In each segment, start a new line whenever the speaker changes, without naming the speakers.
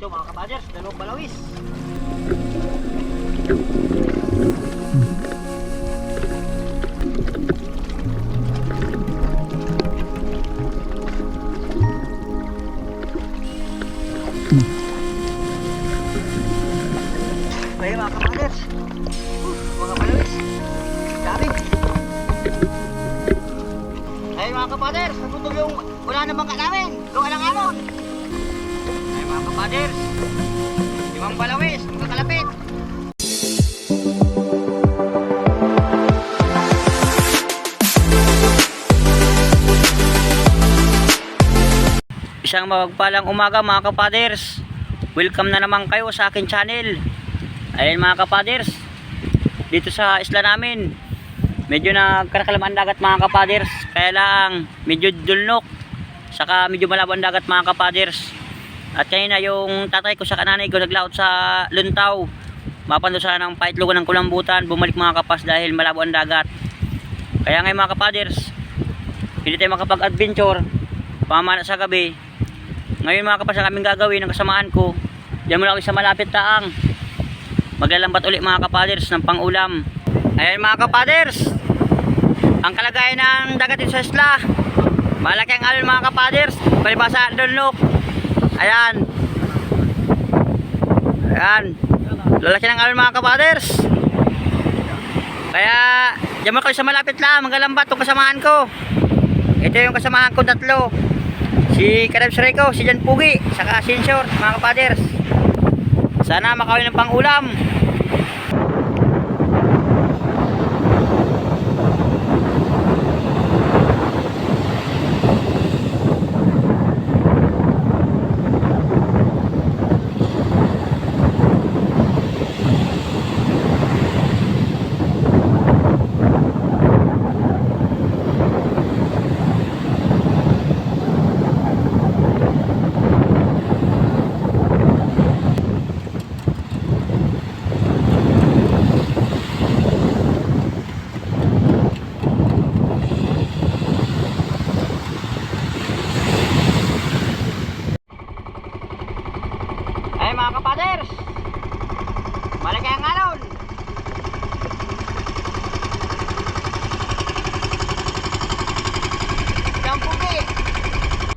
Ito mga kapaders, dalawang balawis. Isang mapagpalang umaga mga kapaders. Welcome na naman kayo sa akin channel. Ayun mga kapaders. Dito sa isla namin. Medyo nagkarakalaman dagat mga kapaders. Kaya lang medyo dulnok. Saka medyo malabo ang dagat mga kapaders. At kanina yung tatay ko sa kananay ko naglaot sa luntaw. Mapando sana ng paitlogan ng kulambutan. Bumalik mga kapas dahil malabo ang dagat. Kaya ngayon mga kapaders. Hindi tayo makapag-adventure. Pamana sa gabi. Ngayon mga kapas ang aming gagawin ng kasamaan ko. Diyan mula ako sa malapit taang. Maglalambat ulit mga kapaders ng pangulam. Ayan mga kapaders. Ang kalagayan ng dagat sa isla. Malaki ang alon mga kapaders. Palibasa Dolnok. Ayan. Ayan. Lalaki ng alon mga kapaders. Kaya, diyan mo kayo sa malapit lang. Maglalambat itong kasamaan ko. Ito yung kasamahan ko tatlo. Si Karabs Rico, si Jan Pugi, saka si Inshore, mga kapaders. Sana makawin ng pangulam. Ay mga kapaders. Malaki ang alon. Jan Pugi.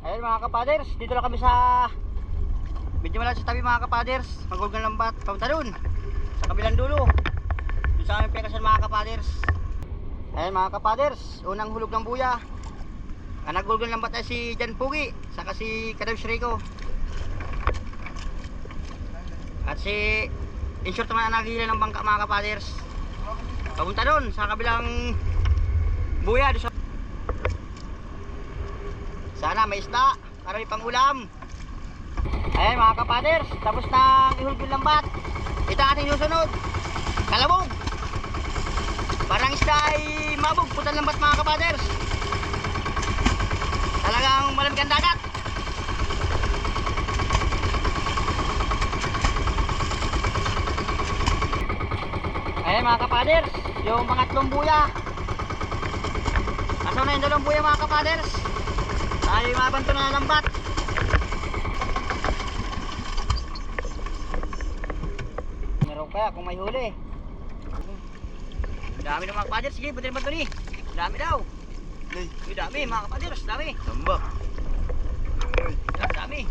Ayun mga kapaders, dito lang kami sa Medyo malapit sa tabi mga kapaders, magulgang lambat, papunta dun, sa kabilang dulo. Doon sa aming pekasan mga kapaders. Ayun mga kapaders, unang hulog ng buya. Ang nagulgang lambat ay si Jan Pugi, saka si Kadabs Rico. At si Inshort naman ang nagihila ng bangka mga kapaders. Papunta dun, sa kabilang buya. Doon sa... Sana may isda, para may pangulam. Ayun mga kapaders, tapos na ihulog yung lambat. Ang ating susunod. Kalabog. Parang isda ay mabog, putan lambat mga kapaders. Talagang malamig ang dagat. Ayun mga kapaders, yung pangatlong buya. Asaw na yung dalawang buya mga kapaders. Tayo yung mabanto na lambat. Meron kaya kung may huli. Dami ng mga kapaders. Sige, naman ito ni. Dami daw. May dami mga kapaders. Dami.
Tamba.
Dami.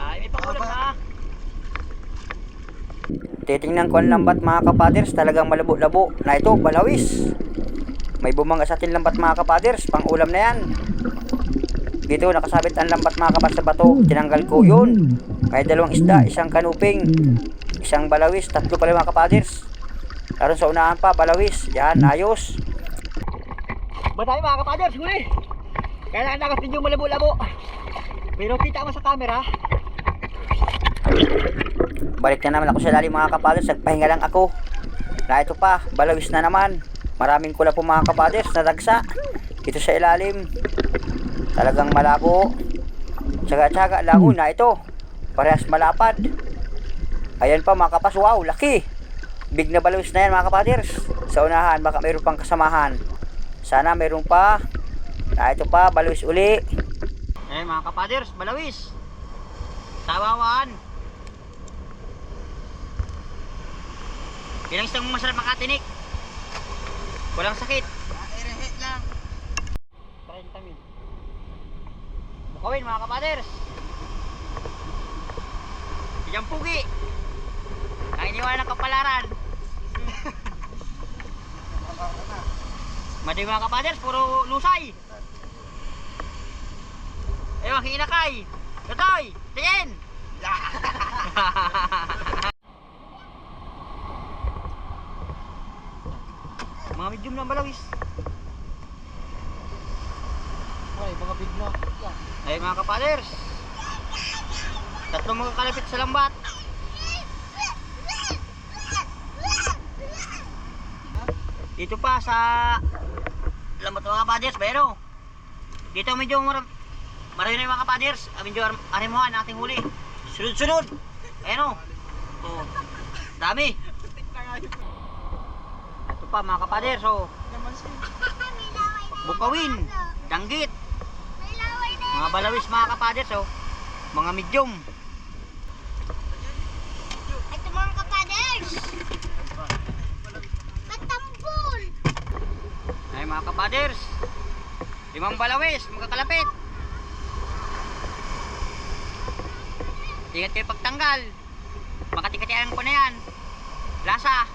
Ay, may pangulam na.
Titingnan ko ang lambat mga kapaders, talagang malabo-labo na ito, balawis. May bumanga sa atin lambat mga kapaders, pang ulam na yan. Dito nakasabit ang lambat mga kapaders sa bato, tinanggal ko yun. May dalawang isda, isang kanuping, isang balawis, tatlo pala mga kapaders. Karon sa unahan pa, balawis, yan, ayos.
Madami mga kapaders, huli. Nakanakas din yung malabo-labo. Pero kita mo sa camera.
Balik na naman ako sa lalim mga kapaders, nagpahinga lang ako. Na ito pa, balawis na naman. Maraming kula po mga kapaders na dagsa. Dito sa ilalim. Talagang malabo. Tsaga-tsaga lang oh, na ito. Parehas malapad. Ayan pa mga kapas, wow, laki. Big na balawis na yan mga kapaders. Sa unahan, baka mayroon pang kasamahan. Sana mayroon pa. Na ito pa, balawis uli.
Eh mga kapaders, balawis. Sabawan. Yan ang isang masarap makatinik. Walang sakit.
Irehet lang.
30 mil. Bukawin mga kapaders. Bigyan pugi. Ang iniwan ng kapalaran. Madi mga kapaders, puro lusay. Ewan, hinakay. Gatoy, tingin. mga medium na balawis.
Ay, mga big na.
Ay mga kapaders. Tatlong mga kalapit sa lambat. Dito pa sa lambat mga kapaders, pero dito medyo mar marami na yung mga kapaders. Ah, Medyo ar- arimuhan ating huli. Sunod-sunod. Ayan o. Oh. Dami. Pa mga.
Naman siya.
Bukawin. Danggit. Mga balawis mga kapaders. Oh. Mga medium.
Ito mga kapaders! Matambol!
Ay mga kapaders. Limang balawis, magkakalapit. Ingat kayo pagtanggal. Makatikatian ko na yan. Lasa.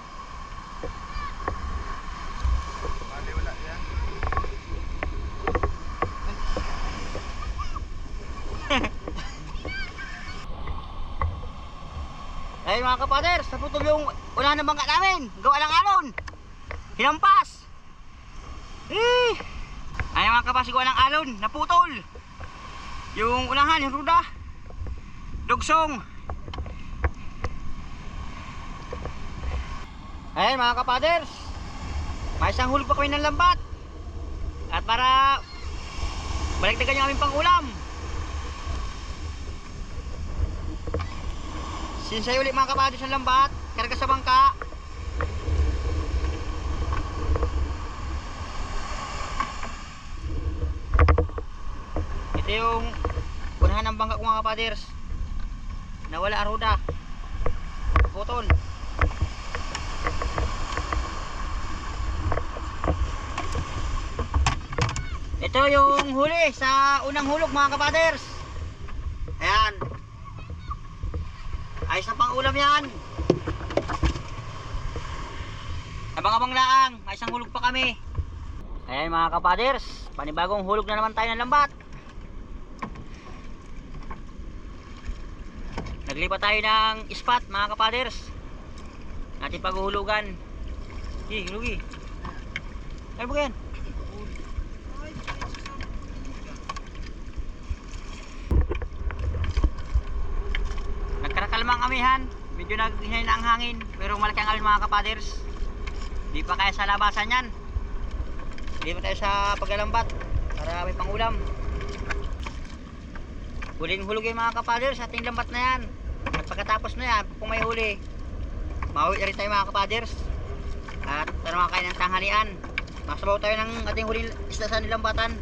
Bali, wala yan.
Mga kapaders, naputol yung una ng bangka namin. Gawa ng alon. Hinampas. Eh. Ay mga kapas, gawa ng alon. Naputol. Yung unahan, yung ruda. Dugsong. Ay mga kapaders. May isang hulog pa kami ng lambat. At para baliktagan yung aming pangulam. Sinsay ulit mga kapaders ng lambat. Karga sa bangka. Ito yung unahan ng bangka ko mga kapaders. Nawala ang ruda. Ito yung huli sa unang hulog mga kapaders. Ayan. Ayos na pang ulam yan. Abang-abang laang, may isang hulog pa kami. Ayan mga kapaders, panibagong hulog na naman tayo ng lambat. Naglipat tayo ng spot mga kapaders. Natin paghuhulugan. Hi, hulugi. Ano ba yan? Amihan. Medyo naghinay na ang hangin. Pero malaki ang alon mga kapaders. Di pa kaya sa labasan yan. Di pa tayo sa paglalambat. Para may pangulam. Huling hulog yung mga kapaders ating lambat na yan. At pagkatapos na yan, kung may huli, mauwi na rin tayo mga kapaders. At para makakain ng tanghalian. Masabaw tayo ng ating huling isda sa nilambatan.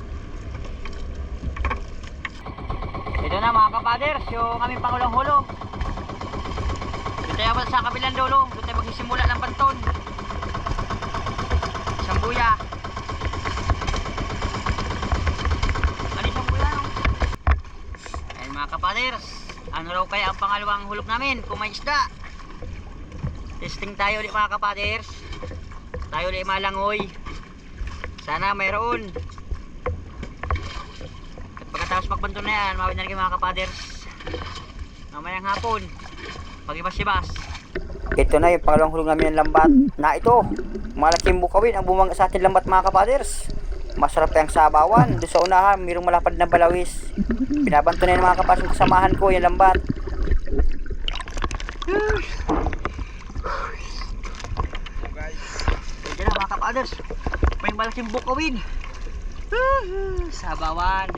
Ito na mga kapaders, yung aming pangulang hulog. Abot sa kabilang dulo. Doon tayo magsisimula ng banton. Isang buya. Ano isang buya no? Ayun mga kapaders. Ano raw kaya ang pangalawang hulog namin kung may isda? Testing tayo ulit mga kapaders. Tayo ulit malangoy. Sana mayroon. At pagkatapos magbanton na yan, mawin na rin mga kapaders. Mamayang hapon. Pag-ibas-ibas.
Ito na yung pangalawang hulog namin ng lambat na ito. Malaking bukawin ang bumangga sa ating lambat mga kapaders. Masarap yung sabawan. Doon sa unahan, mayroong malapad na balawis. Binabanto na yung mga kapaders kasamahan ko, yung lambat.
Guys,
Pwede na mga kapaders. May malaking bukawin. Sabawan.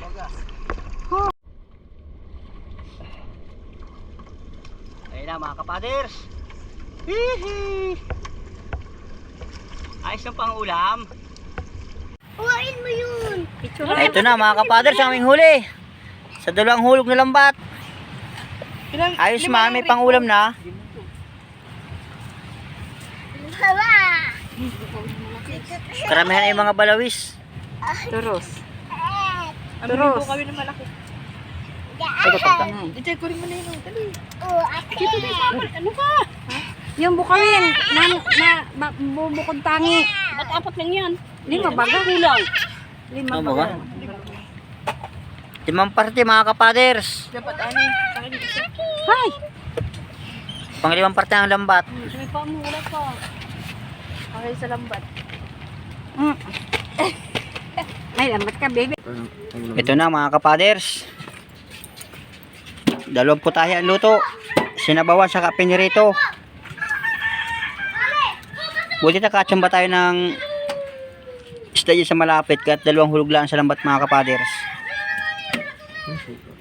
Ayun na mga kapaders. Hihi. Ayos na pang ulam.
Uwain mo yun!
Ito na mga kapaders ang aming huli. Sa dalawang hulog na lambat. Ayos ma, may pangulam na. Karamihan ay mga balawis.
Turos.
Eh,
Turos.
daan. Oo, ate.
Ano ka? Yung bukawin, na, na, ba, bubukod tangi. Ba't apat lang yan? Lima baga? Kulang. Lima
Ano
baga.
ba? Limang parte mga kapaders.
Hay!
Panglimang parte ng lambat.
May pamula pa. Okay sa lambat. Mm. Ay, lambat ka, baby.
Ito na mga kapaders. Dalawang putahe ang luto. Sinabawan sa kapinirito. Buti nakachamba tayo ng isda sa malapit kahit dalawang hulog lang sa lambat mga kapaders.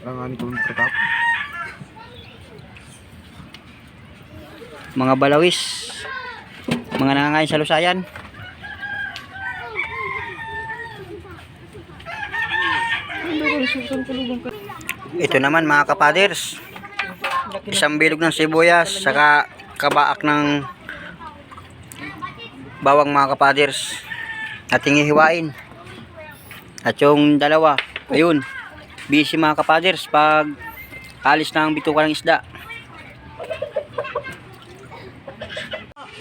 Langanin ko.
Mga balawis. Mga nangangain sa lusayan. Ito naman mga kapaders. Isang bilog ng sibuyas saka kabaak ng bawang mga kapaders. Ating hihiwain. At yung dalawa, ayun, busy mga kapaders pag alis ng bituka ng isda.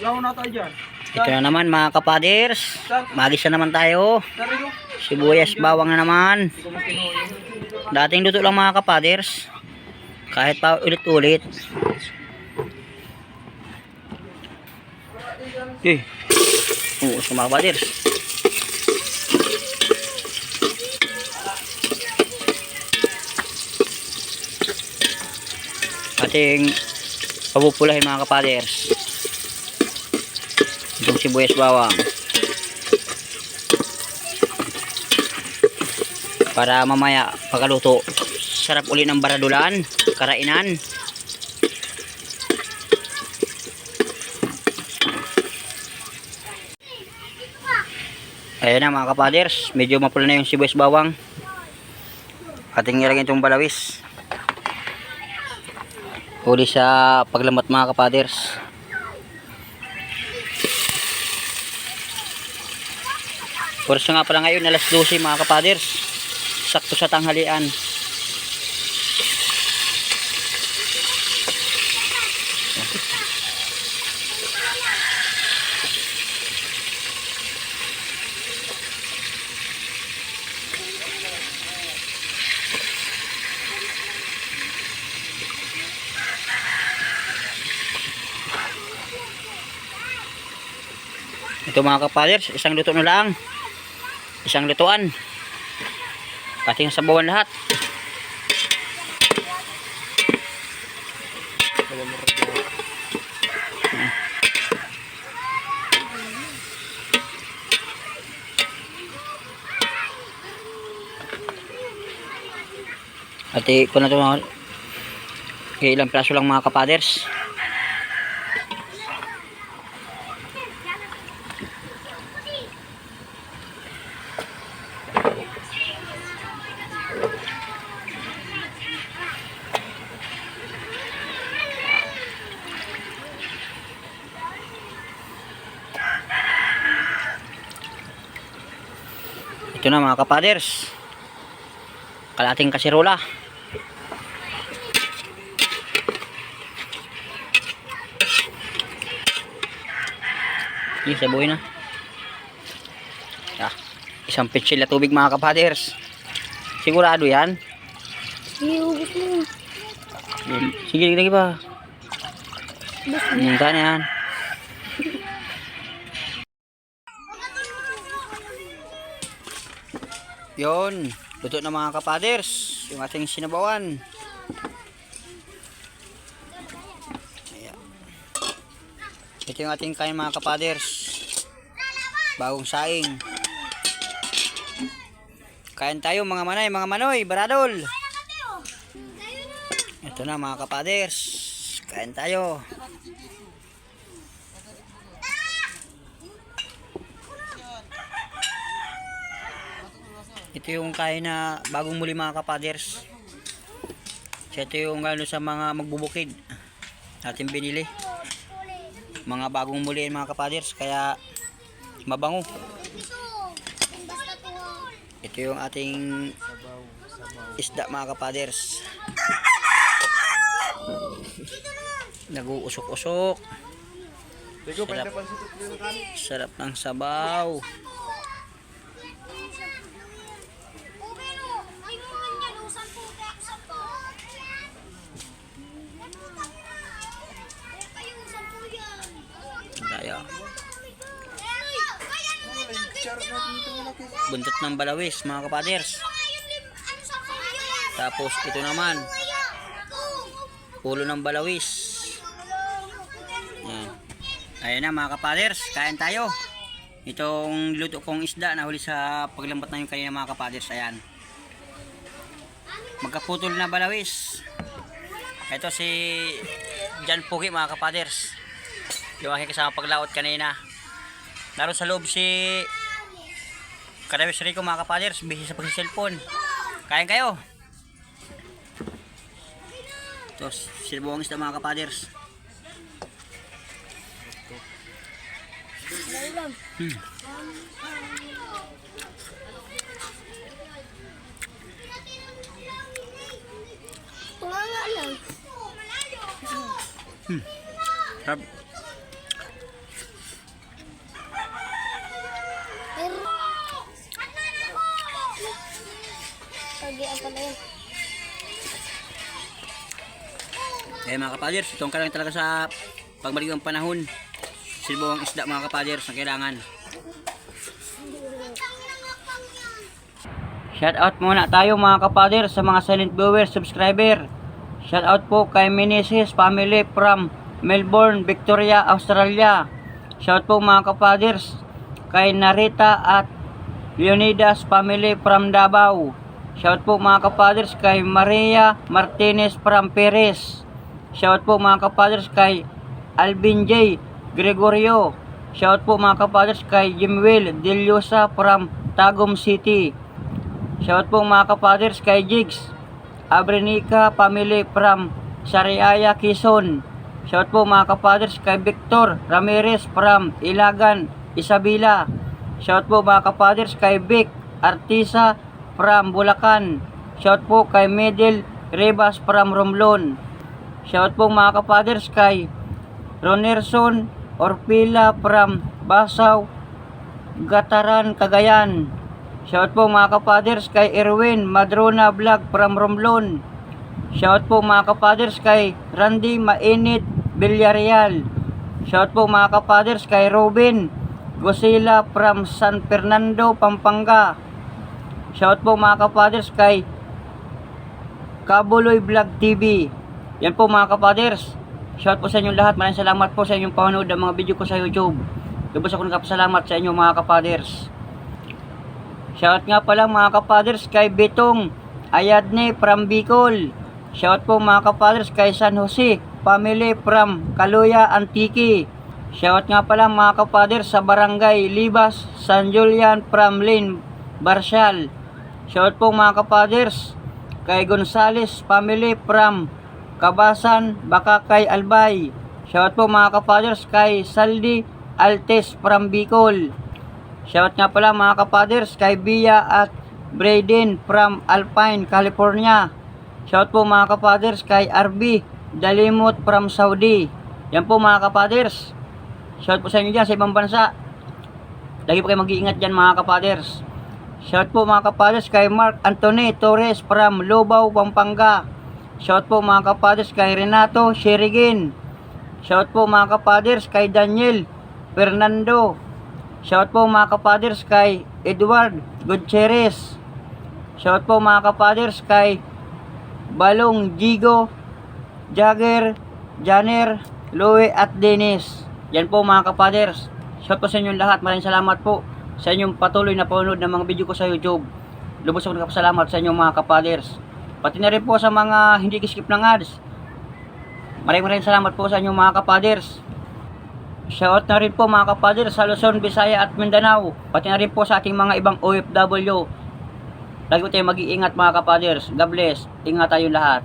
Na.
Ito na naman mga kapaders. Magisa naman tayo. Sibuyas, bawang na naman. Dating luto lang mga kapaders. Kahit pa ulit-ulit. Eh. Oo, sa mga kapaders. Ating pabupulahin mga kapaders itong sibuyas bawang. Para mamaya pagkaluto sarap uli ng baradulan karainan ayan na mga kapaders medyo mapula na yung sibuyas bawang ating ilagay itong balawis uli sa paglamat mga kapaders Oras nga pala ngayon, alas 12 mga kapaders. Sakto sa tanghalian. Mga kapaders, isang luto na lang. Isang lutuan. Pati yung sabawan lahat. Ati ko na ito mga ilang praso lang mga kapaders. Ito na mga kapaders. Kalating kasirola. Yung sabuhay na. Ah, isang pitsil na tubig mga kapaders. Sigurado yan? Sige, lagi pa. Na yan. Yon, luto na mga kapaders, yung ating sinabawan. Ayan. Ito yung ating kain mga kapaders. Bagong saing. Kain tayo mga manay, mga manoy, baradol. Ito na mga kapaders. Kain tayo. Ito yung kain na bagong muli mga kapaders. So ito yung ano sa mga magbubukid. Natin binili. Mga bagong muli mga kapaders. Kaya mabango. Ito yung ating isda mga kapaders. Nag-uusok-usok. Sarap, sarap ng sabaw. Tayo. Buntot ng balawis mga kapaders. Tapos ito naman, ulo ng balawis. Yan. Ayan na mga kapaders, kain tayo. Itong luto kong isda na huli sa paglambat na yung kanina mga kapaders. Ayan. Magkaputol na balawis. Ito si Jan Pugi mga kapaders. Yung aking kasama paglaot kanina. Naroon sa loob si Kadawis Rico mga kapaders. Busy sa pagsiselfon. Kain kayo. Ito, silbuang isda mga kapaders. Hmm.
Lang.
Sarap. Eh mga kapaders, itong ka talaga sa pagmaligang panahon. Silbuang isda mga kapaders na kailangan. Shout out muna tayo mga kapaders sa mga silent viewers, subscriber. Shout out po kay Meneses family from Melbourne, Victoria, Australia. Shout po mga kapaders kay Narita at Leonidas family from Davao. Shout po mga kapaders kay Maria Martinez from Perez. Shout po mga kapaders kay Alvin J. Gregorio. Shout po mga kapaders kay Jimwell Deliosa from Tagum City. Shout po mga kapaders kay Jigs Abrenica family from Sariaya, Quezon. Shout po mga kapaders kay Victor Ramirez from Ilagan, Isabela. Shout po mga kapaders kay Vic Artisa from Bulacan. Shout po kay Medel Rebas from Romblon. Shout po mga kapaders kay Ronerson Orpila from Basaw, Gataran, Cagayan. Shout po mga kapaders kay Erwin Madrona Vlog from Romblon. Shout po mga kapaders kay Randy Mainit Villarreal. Shout po mga kapaders kay Robin Gosila from San Fernando, Pampanga. Shout po mga kapaders kay Kabuloy Vlog TV. Yan po mga kapaders. Shout po sa inyong lahat. Maraming salamat po sa inyong panonood ng mga video ko sa YouTube. Lubos ako nagkapasalamat sa inyo mga kapaders. Shout nga pala mga kapaders kay Betong Ayadne from Bicol. Shout po mga kapaders kay San Jose family from Kaluya, Antique. Shout nga pala mga kapaders sa Barangay Libas, San Julian from Lin, Barcial. Shout po mga kapaders kay Gonzales family from Kabasan, Bakakay, Albay. Shout po mga kapaders kay Saldi Altes from Bicol. Shout nga pala mga kapaders kay Bia at Braden from Alpine, California. Shout po mga kapaders kay RB Dalimot from Saudi. Yan po mga kapaders. Shout po sa inyo dyan sa ibang bansa. Lagi po kayo mag-iingat dyan mga kapaders. Shout po mga kapaders kay Mark Anthony Torres from Lubao, Pampanga. Shout po mga kapaders kay Renato Sherigin. Shout po mga kapaders kay Daniel Fernando. Shout po mga kapaders kay Edward Gutierrez. Shout po mga kapaders kay Balong Jigo, Jagger, Janer, Louie at Dennis. Yan po mga kapaders. Shout po sa inyong lahat. Maraming salamat po sa inyong patuloy na panonood ng mga video ko sa YouTube. Lubos ako nagpasalamat sa inyong mga kapaders. Pati na rin po sa mga hindi skip ng ads. Maraming maraming salamat po sa inyong mga kapaders. Shout na rin po mga kapaders sa Luzon, Visaya at Mindanao. Pati na rin po sa ating mga ibang OFW. Lagi po tayo mag-iingat mga kapaders. God bless. Ingat tayo lahat.